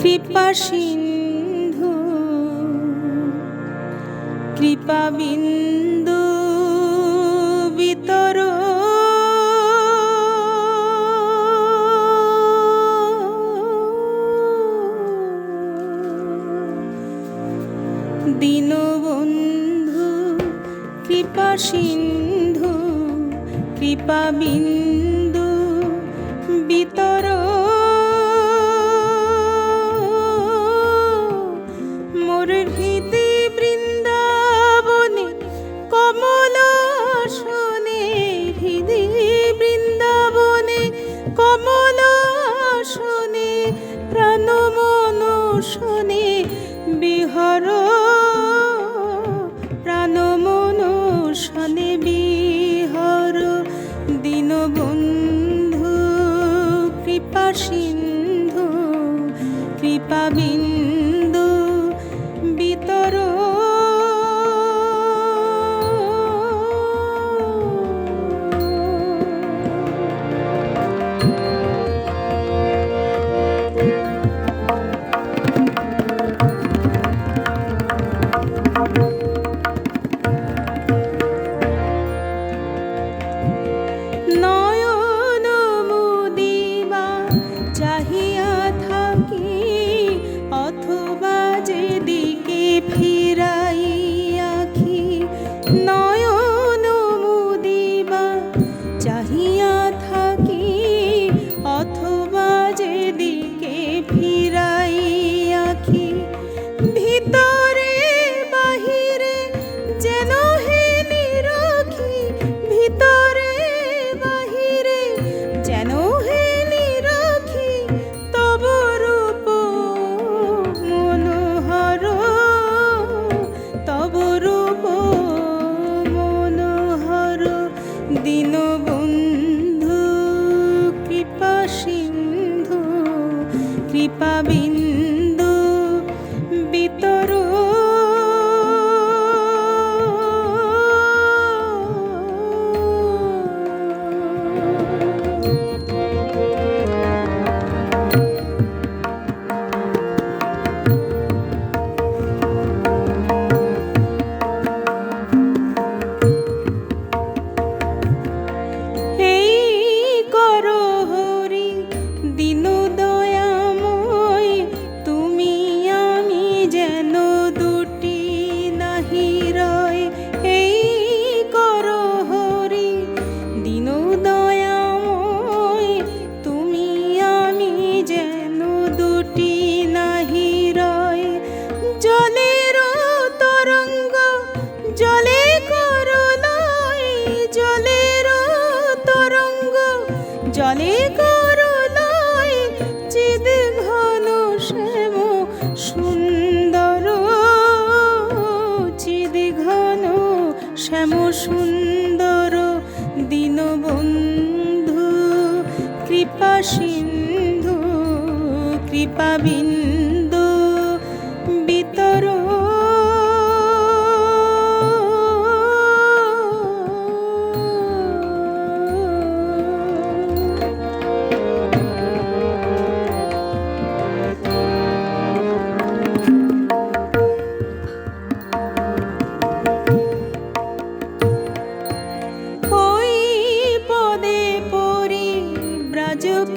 কৃপা সিন্ধু কৃপা বিন্দু বিতর। দীনবন্ধু কৃপা সিন্ধু কৃপা বিন্দু বিতর। কমল শোনে প্রাণ মন শোনে বিহর প্রাণ মন শোনে বিহর দীনবন্ধু কৃপা 小心 কৃপা বিন্দু জলে ঘন শ্যাম সুন্দর। শ্যাম সুন্দর দীনবন্ধু কৃপা সিন্ধু কৃপা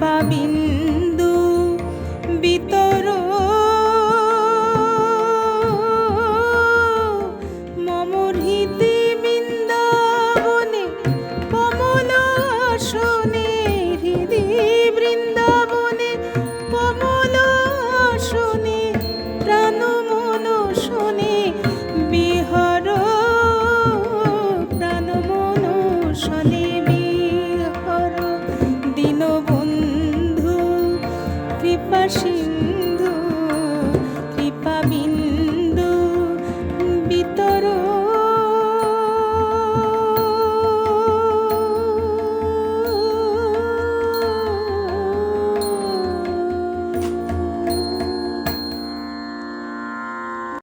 সিন্ধু কৃপা বিন্দু